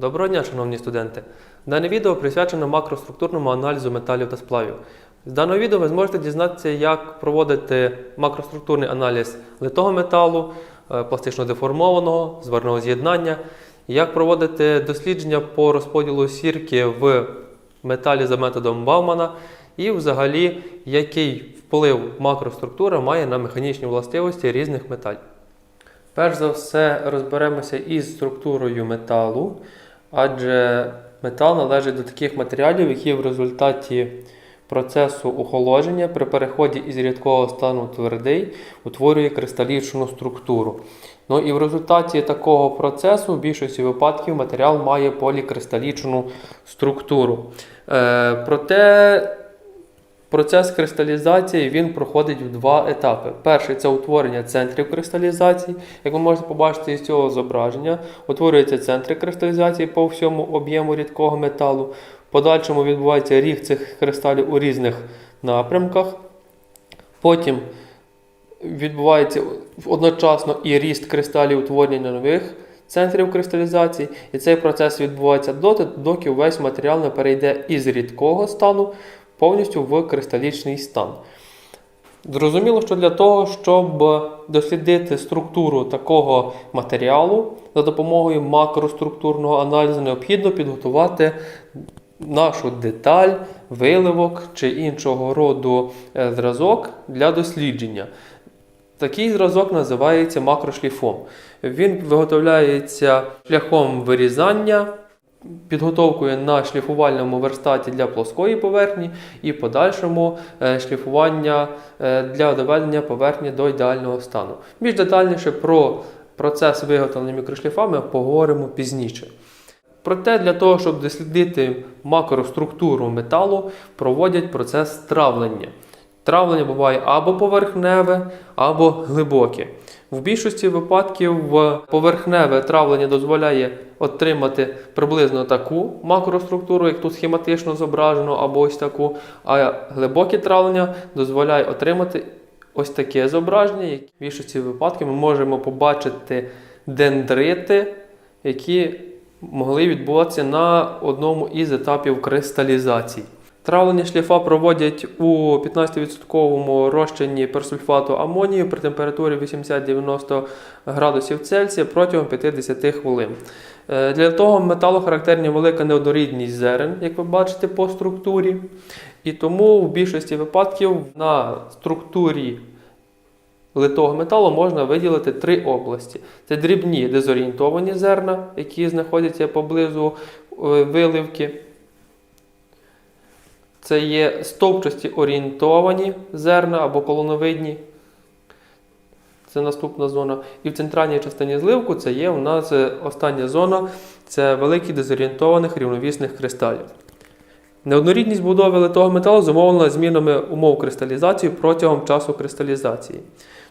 Доброго дня, шановні студенти! Дане відео присвячено макроструктурному аналізу металів та сплавів. З даного відео ви зможете дізнатися, як проводити макроструктурний аналіз литого металу, е, пластично деформованого, зварного з'єднання, як проводити дослідження по розподілу сірки в металі за методом Баумана, і взагалі, який вплив макроструктура має на механічні властивості різних металів. Перш за все розберемося із структурою металу, адже метал належить до таких матеріалів, які в результаті процесу охолодження при переході із рідкого стану твердий утворює кристалічну структуру. Ну і в результаті такого процесу в більшості випадків матеріал має полікристалічну структуру. Е, проте Процес кристалізації він проходить в два етапи. Перший це утворення центрів кристалізації. Як ви можете побачити із цього зображення, утворюються центри кристалізації по всьому об'єму рідкого металу. В подальшому відбувається ріг цих кристалів у різних напрямках. Потім відбувається одночасно і ріст кристалів утворення нових центрів кристалізації. І цей процес відбувається доти, доки весь матеріал не перейде із рідкого стану повністю в кристалічний стан. Зрозуміло, що для того, щоб дослідити структуру такого матеріалу за допомогою макроструктурного аналізу, необхідно підготувати нашу деталь, виливок чи іншого роду е, зразок для дослідження. Такий зразок називається макрошліфом. Він виготовляється шляхом вирізання підготовкою на шліфувальному верстаті для плоскої поверхні і подальшому е, шліфування е, для доведення поверхні до ідеального стану. Більш детальніше про процес виготовлення мікрошліфами поговоримо пізніше. Проте для того, щоб дослідити макроструктуру металу, проводять процес травлення. Травлення буває або поверхневе, або глибоке. В більшості випадків поверхневе травлення дозволяє отримати приблизно таку макроструктуру, як тут схематично зображено, або ось таку. А глибоке травлення дозволяє отримати ось таке зображення. як В більшості випадків ми можемо побачити дендрити, які могли відбуватися на одному із етапів кристалізації. Травлення шліфа проводять у 15% розчині персульфату амонію при температурі 80-90 градусів Цельсія протягом 50 хвилин. Е, Для того металу характерна велика неоднорідність зерен, як ви бачите по структурі. І тому в більшості випадків на структурі литого металу можна виділити три області: це дрібні дезорієнтовані зерна, які знаходяться поблизу е, виливки. Це є стовпчасті орієнтовані зерна або колоновидні. Це наступна зона. І в центральній частині зливку це є у нас е, остання зона це великий дезорієнтованих рівновісних кристалів. Неоднорідність будови литого металу зумовлена змінами умов кристалізації протягом часу кристалізації.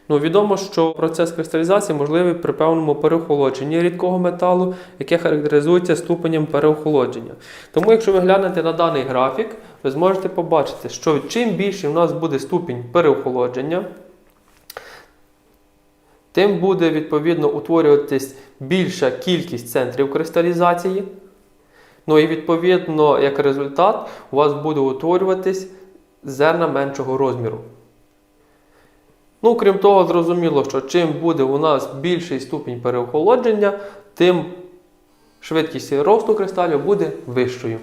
Ну, відомо, що процес кристалізації можливий при певному переохолодженні рідкого металу, яке характеризується ступенем переохолодження. Тому, якщо ви глянете на даний графік, ви зможете побачити, що чим більше в нас буде ступінь переохолодження, тим буде відповідно утворюватись більша кількість центрів кристалізації. Ну і відповідно, як результат, у вас буде утворюватись зерна меншого розміру. Ну, крім того, зрозуміло, що чим буде у нас більший ступінь переохолодження, тим швидкість росту кристалів буде вищою.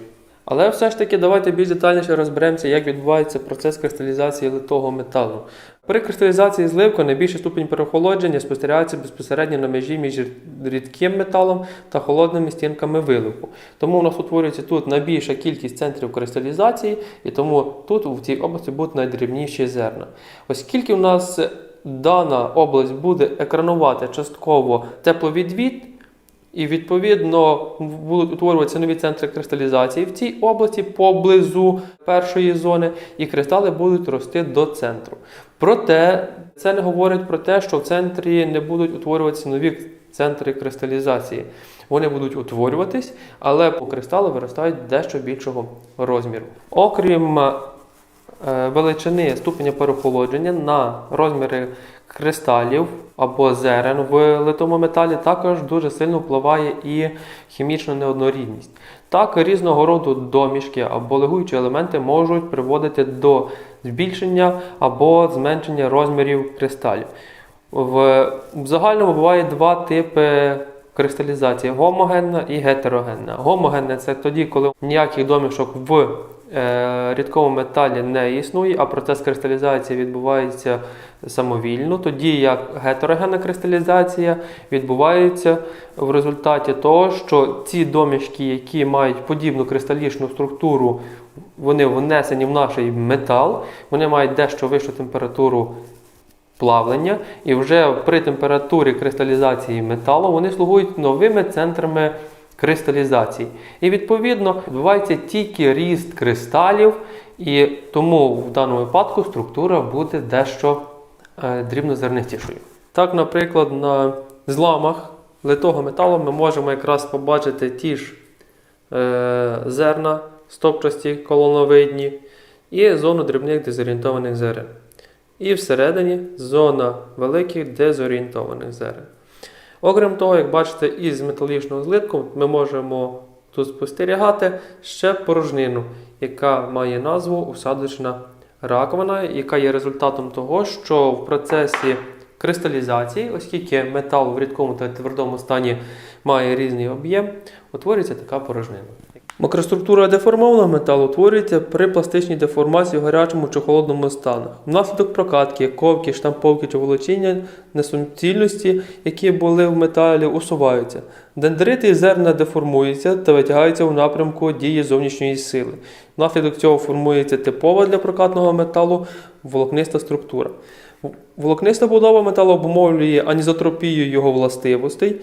Але все ж таки давайте більш детальніше розберемося, як відбувається процес кристалізації литого металу. При кристалізації зливку найбільший ступінь переохолодження спостерігається безпосередньо на межі між рідким металом та холодними стінками виливку. Тому у нас утворюється тут найбільша кількість центрів кристалізації, і тому тут в цій області будуть найдрібніші зерна. Оскільки у нас дана область буде екранувати частково тепловідвід, і відповідно будуть утворюватися нові центри кристалізації в цій області поблизу першої зони, і кристали будуть рости до центру. Проте це не говорить про те, що в центрі не будуть утворюватися нові центри кристалізації. Вони будуть утворюватись, але по кристали виростають дещо більшого розміру. Окрім е, величини ступеня переохолодження на розміри кристалів або зерен в литому металі також дуже сильно впливає і хімічна неоднорідність. Так, різного роду домішки або легуючі елементи можуть приводити до збільшення або зменшення розмірів кристалів. В, загальному буває два типи кристалізації: гомогенна і гетерогенна. Гомогенна це тоді, коли ніяких домішок в е, рідкому металі не існує, а процес кристалізації відбувається самовільно. Тоді як гетерогенна кристалізація відбувається в результаті того, що ці домішки, які мають подібну кристалічну структуру, вони внесені в наш метал, вони мають дещо вищу температуру плавлення, і вже при температурі кристалізації металу вони слугують новими центрами кристалізації. І відповідно відбувається тільки ріст кристалів, і тому в даному випадку структура буде дещо е, дрібнозернистішою. Так, наприклад, на зламах литого металу ми можемо якраз побачити ті ж е, зерна стопчасті колоновидні і зону дрібних дезорієнтованих зерен. І всередині зона великих дезорієнтованих зерен. Окрім того, як бачите, із металічного злитку ми можемо тут спостерігати ще порожнину, яка має назву усадочна раковина, яка є результатом того, що в процесі кристалізації, оскільки метал в рідкому та твердому стані має різний об'єм, утворюється така порожнина. Макроструктура деформованого металу утворюється при пластичній деформації в гарячому чи холодному станах. Внаслідок прокатки, ковки, штамповки чи волочіння несуцільності, які були в металі, усуваються. Дендрити і зерна деформуються та витягаються в напрямку дії зовнішньої сили. Внаслідок цього формується типова для прокатного металу волокниста структура. Волокниста будова металу обумовлює анізотропію його властивостей.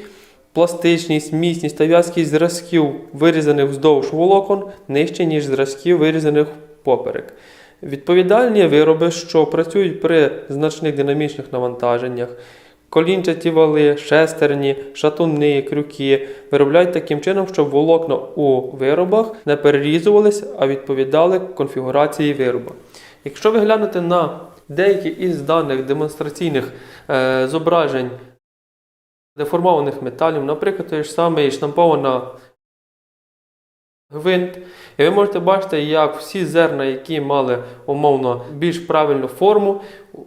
Пластичність, міцність та в'язкість зразків, вирізаних вздовж волокон, нижче, ніж зразків, вирізаних поперек. Відповідальні вироби, що працюють при значних динамічних навантаженнях, колінчаті вали, шестерні, шатуни, крюки, виробляють таким чином, щоб волокна у виробах не перерізувалися, а відповідали конфігурації вироба. Якщо ви глянете на деякі із даних демонстраційних е, зображень деформованих металів, наприклад, той ж самий штампована гвинт. І ви можете бачити, як всі зерна, які мали умовно більш правильну форму,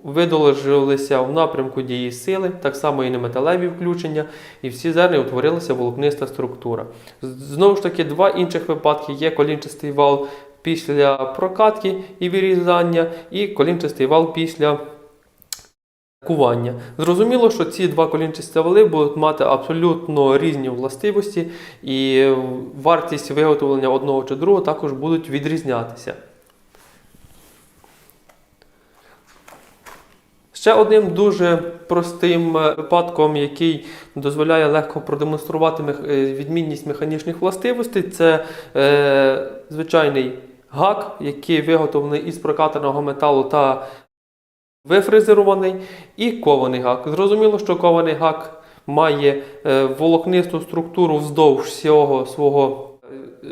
видоложилися в напрямку дії сили, так само і неметалеві включення, і всі зерна утворилася волокниста структура. Знову ж таки, два інших випадки є колінчастий вал після прокатки і вирізання, і колінчастий вал після кування. Зрозуміло, що ці два колінчасті вали будуть мати абсолютно різні властивості, і вартість виготовлення одного чи другого також будуть відрізнятися. Ще одним дуже простим е, випадком, який дозволяє легко продемонструвати е, відмінність механічних властивостей, це е, звичайний гак, який виготовлений із прокатаного металу та вифрезерований, і кований гак. Зрозуміло, що кований гак має е, волокнисту структуру вздовж всього свого е,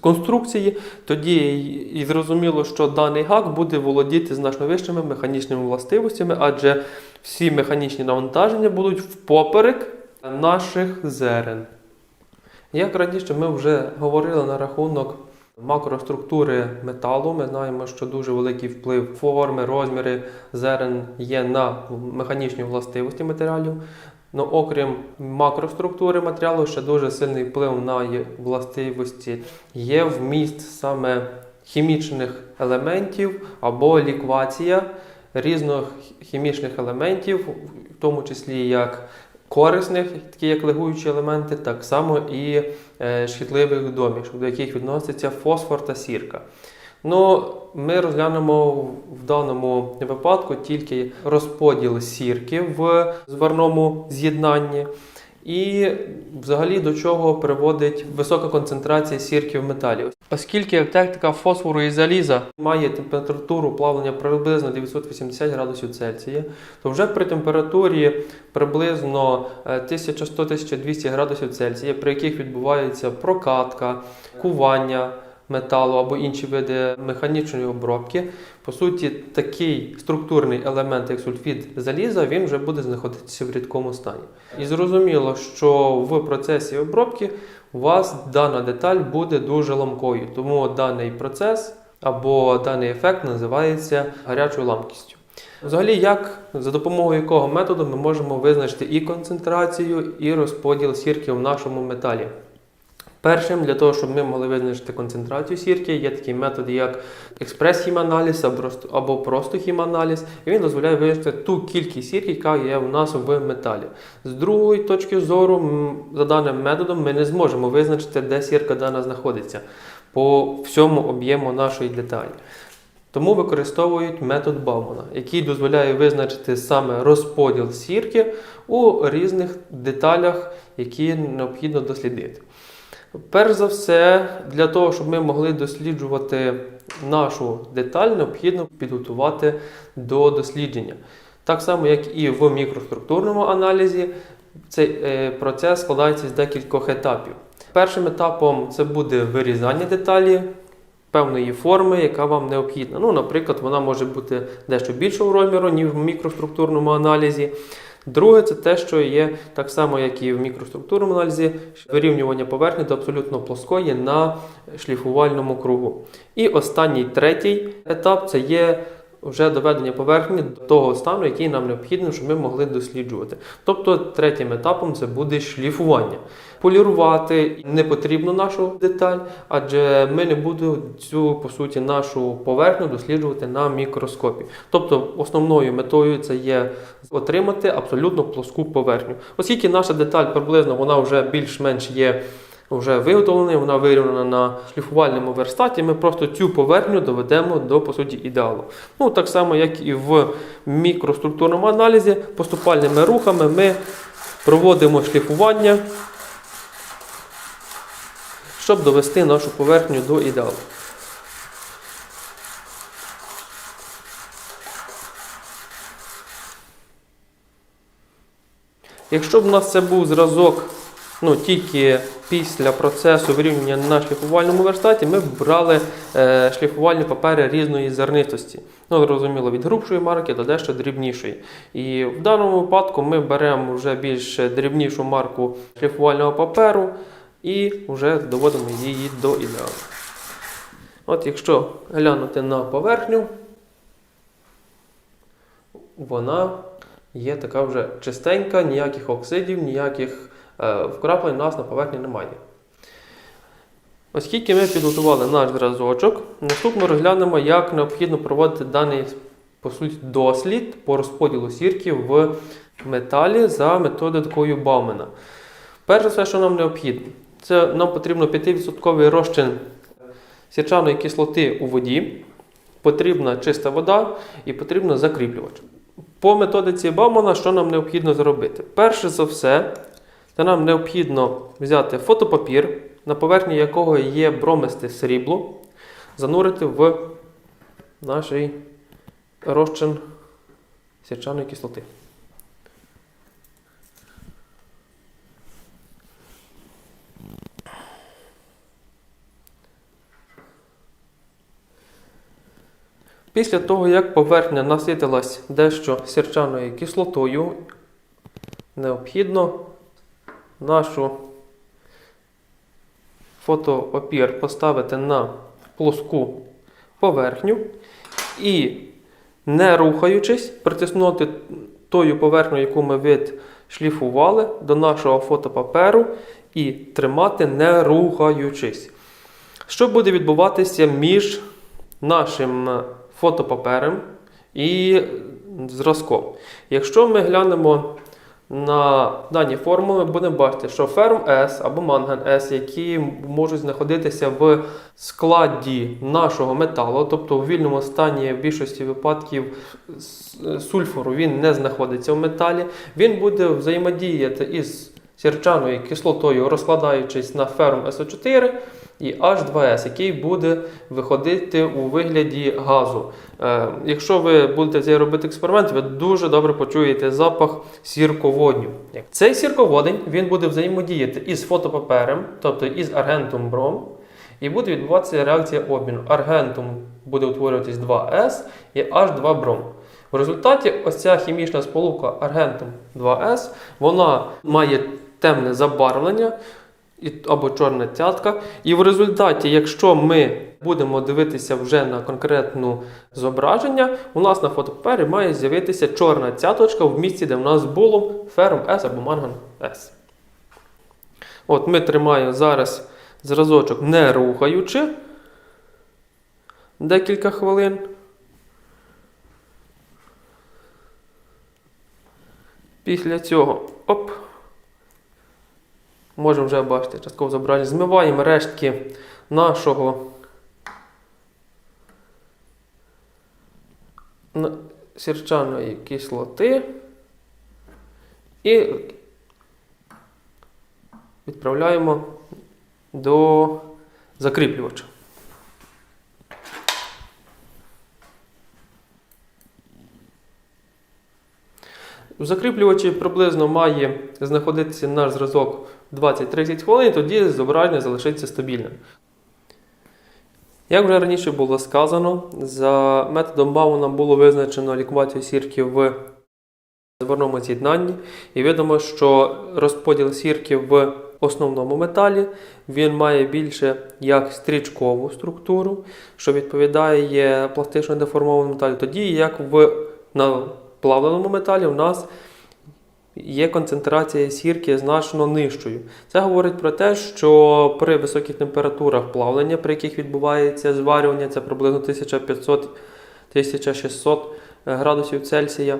конструкції, тоді і зрозуміло, що даний гак буде володіти значно вищими механічними властивостями, адже всі механічні навантаження будуть впоперек наших зерен. Як раніше ми вже говорили на рахунок макроструктури металу, ми знаємо, що дуже великий вплив форми, розміри зерен є на механічні властивості матеріалів. Ну, окрім макроструктури матеріалу, ще дуже сильний вплив на властивості є вміст саме хімічних елементів або ліквація різних хімічних елементів, в тому числі як корисних, такі як легуючі елементи, так само і е, шкідливих домішок, до яких відноситься фосфор та сірка. Ну, ми розглянемо в даному випадку тільки розподіл сірки в зварному з'єднанні. І взагалі до чого приводить висока концентрація сірків металів. Оскільки електрика фосфору і заліза має температуру плавлення приблизно 980 градусів Цельсія, то вже при температурі приблизно е, 1100-1200 градусів Цельсія, при яких відбувається прокатка, кування, металу або інші види механічної обробки, по суті, такий структурний елемент, як сульфід заліза, він вже буде знаходитися в рідкому стані. І зрозуміло, що в процесі обробки у вас дана деталь буде дуже ламкою, тому даний процес або даний ефект називається гарячою ламкістю. Взагалі, як за допомогою якого методу ми можемо визначити і концентрацію, і розподіл сірки в нашому металі. Першим, для того, щоб ми могли визначити концентрацію сірки, є такий метод, як експрес-хіманаліз або просто- хіманаліз, і він дозволяє визначити ту кількість сірки, яка є в нас в металі. З другої точки зору, за даним методом, ми не зможемо визначити, де сірка дана знаходиться по всьому об'єму нашої деталі. Тому використовують метод Баумана, який дозволяє визначити саме розподіл сірки у різних деталях, які необхідно дослідити. Перш за все, для того, щоб ми могли досліджувати нашу деталь, необхідно підготувати до дослідження. Так само, як і в мікроструктурному аналізі, цей е, процес складається з декількох етапів. Першим етапом це буде вирізання деталі певної форми, яка вам необхідна. Ну, наприклад, вона може бути дещо більшого розміру, ніж в мікроструктурному аналізі. Друге, це те, що є так само, як і в мікроструктурному аналізі, вирівнювання поверхні до абсолютно плоскої на шліфувальному кругу. І останній третій етап це є вже доведення поверхні до того стану, який нам необхідно, щоб ми могли досліджувати. Тобто третім етапом це буде шліфування. Полірувати не потрібно нашу деталь, адже ми не будемо цю по суті нашу поверхню досліджувати на мікроскопі. Тобто, основною метою це є отримати абсолютно плоску поверхню. Оскільки наша деталь приблизно вона вже більш-менш є вже виготовлена, вона вирівнена на шліфувальному верстаті. Ми просто цю поверхню доведемо до по суті ідеалу. Ну так само, як і в мікроструктурному аналізі, поступальними рухами ми проводимо шліфування, щоб довести нашу поверхню до ідеалу. Якщо б у нас це був зразок ну, тільки після процесу вирівнювання на шліфувальному верстаті, ми брали е, шліфувальні папери різної зернистості. Ну, зрозуміло, від грубшої марки до дещо дрібнішої. І в даному випадку ми беремо вже більш дрібнішу марку шліфувального паперу і вже доводимо її до ідеалу. От якщо глянути на поверхню, вона є така вже чистенька, ніяких оксидів, ніяких вкраплень у нас на поверхні немає. Оскільки ми підготували наш зразочок, наступно розглянемо, як необхідно проводити даний по суті, дослід по розподілу сірки в металі за методикою Баумена. Перше, все, що нам необхідно, це нам потрібно 5% розчин сірчаної кислоти у воді, потрібна чиста вода і потрібно закріплювач. По методиці Баумана, що нам необхідно зробити? Перше за все, це нам необхідно взяти фотопапір, на поверхні якого є бромисте срібло, занурити в наш розчин сірчаної кислоти. Після того, як поверхня наситилась дещо сірчаною кислотою, необхідно нашу фотопапір поставити на плоску поверхню і, не рухаючись, притиснути тою поверхню, яку ми відшліфували до нашого фотопаперу і тримати не рухаючись. Що буде відбуватися між нашим фотопапером і зразком? Якщо ми глянемо на дані формули, будемо бачити, що ферм S або манган S, які можуть знаходитися в складі нашого металу, тобто у вільному стані в більшості випадків сульфуру він не знаходиться в металі, він буде взаємодіяти із сірчаною кислотою, розкладаючись на ферм SO4 і H2S, який буде виходити у вигляді газу. Е, якщо ви будете цей робити експеримент, ви дуже добре почуєте запах сірководню. Цей сірководень він буде взаємодіяти із фотопапером, тобто із аргентом бром, І буде відбуватися реакція обміну. Аргентум буде утворюватись 2С і H2 бром. В результаті ось ця хімічна сполука аргентум 2С, вона має темне забарвлення або чорна цятка. І в результаті, якщо ми будемо дивитися вже на конкретне зображення, у нас на фотопапері має з'явитися чорна цяточка в місці, де в нас було ферм С або манган С. От ми тримаємо зараз зразочок не рухаючи декілька хвилин. Після цього оп. Можемо вже бачити частково зображення. Змиваємо рештки нашого сірчаної кислоти і відправляємо до закріплювача. У закріплювачі приблизно має знаходитися наш зразок 20-30 хвилин, тоді зображення залишиться стабільним. Як вже раніше було сказано, за методом Бауна було визначено ліквацію сірки в зворному з'єднанні, і відомо, що розподіл сірки в основному металі він має більше як стрічкову структуру, що відповідає пластично деформованому металю, тоді як в на плавленому металі у нас є концентрація сірки значно нижчою. Це говорить про те, що при високих температурах плавлення, при яких відбувається зварювання, це приблизно 1500-1600 градусів Цельсія.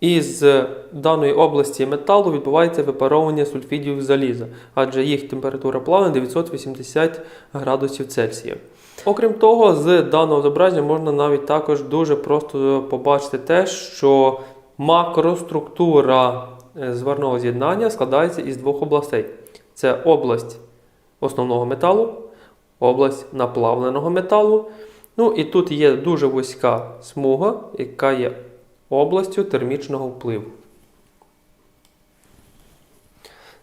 Із даної області металу відбувається випаровування сульфідів заліза, адже їх температура плавлення 980 градусів Цельсія. Окрім того, з даного зображення можна навіть також дуже просто побачити те, що макроструктура е, зварного з'єднання складається із двох областей: це область основного металу, область наплавленого металу. Ну і тут є дуже вузька смуга, яка є областю термічного впливу.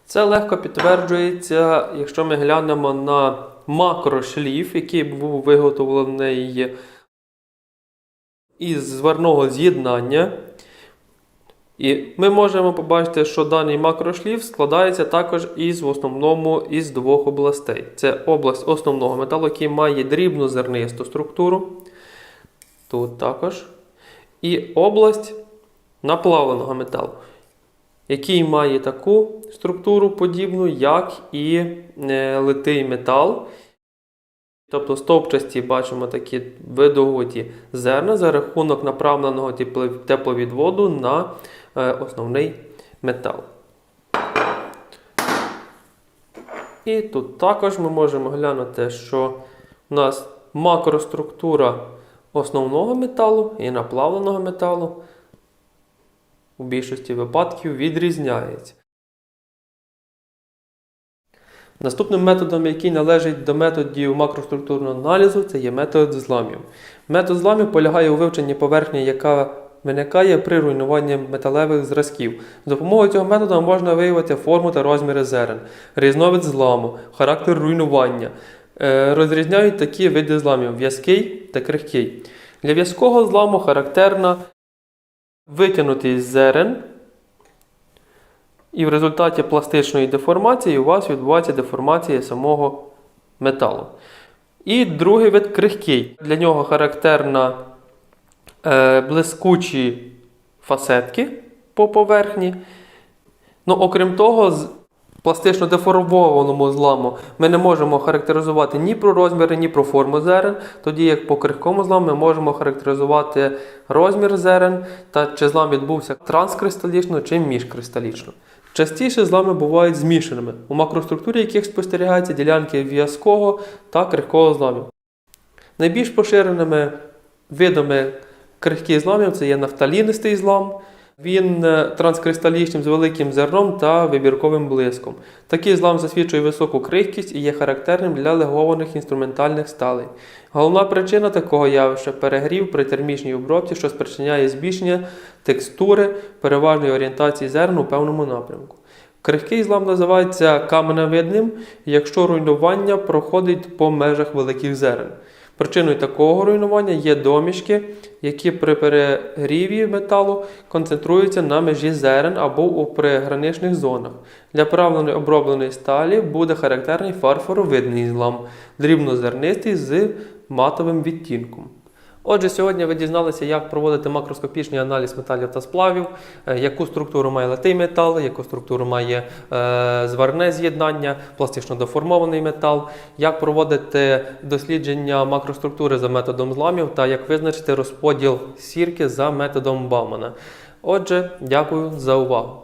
Це легко підтверджується, якщо ми глянемо на макрошліф, який був виготовлений із зварного з'єднання. І ми можемо побачити, що даний макрошліф складається також із в основному із двох областей. Це область основного металу, який має дрібну зернисту структуру. Тут також. І область наплавленого металу, який має таку структуру подібну, як і е, литий метал. Тобто стовпчасті бачимо такі видовоті зерна за рахунок направленого тепловідводу на основний метал. І тут також ми можемо глянути, що у нас макроструктура основного металу і наплавленого металу у більшості випадків відрізняється. Наступним методом, який належить до методів макроструктурного аналізу, це є метод зламів. Метод зламів полягає у вивченні поверхні, яка виникає при руйнуванні металевих зразків. З допомогою цього методу можна виявити форму та розміри зерен, різновид зламу, характер руйнування. Е, Розрізняють такі види зламів в'язкий та крихкий. Для в'язкого зламу характерна витягнутість зерен, і в результаті пластичної деформації у вас відбувається деформація самого металу. І другий вид крихкий. Для нього характерна блискучі фасетки по поверхні. Ну, окрім того, з пластично деформованому зламу ми не можемо характеризувати ні про розміри, ні про форму зерен, тоді як по крихкому зламу ми можемо характеризувати розмір зерен та чи злам відбувся транскристалічно чи міжкристалічно. Частіше злами бувають змішаними, у макроструктурі яких спостерігаються ділянки в'язкого та крихкого зламів. Найбільш поширеними видами крихких зламів це є нафталінистий злам. Він е, транскристалічним з великим зерном та вибірковим блиском. Такий злам засвідчує високу крихкість і є характерним для легованих інструментальних сталей. Головна причина такого явища перегрів при термічній обробці, що спричиняє збільшення текстури переважної орієнтації зерн у певному напрямку. Крихкий злам називається каменевидним, якщо руйнування проходить по межах великих зерен. Причиною такого руйнування є домішки, які при перегріві металу концентруються на межі зерен або у приграничних зонах. Для правильної обробленої сталі буде характерний фарфоровидний злам, дрібнозернистий з матовим відтінком. Отже, сьогодні ви дізналися, як проводити макроскопічний аналіз металів та сплавів, е, яку структуру має литий метал, яку структуру має е, зварне з'єднання, пластично деформований метал, як проводити дослідження макроструктури за методом зламів та як визначити розподіл сірки за методом Баумана. Отже, дякую за увагу.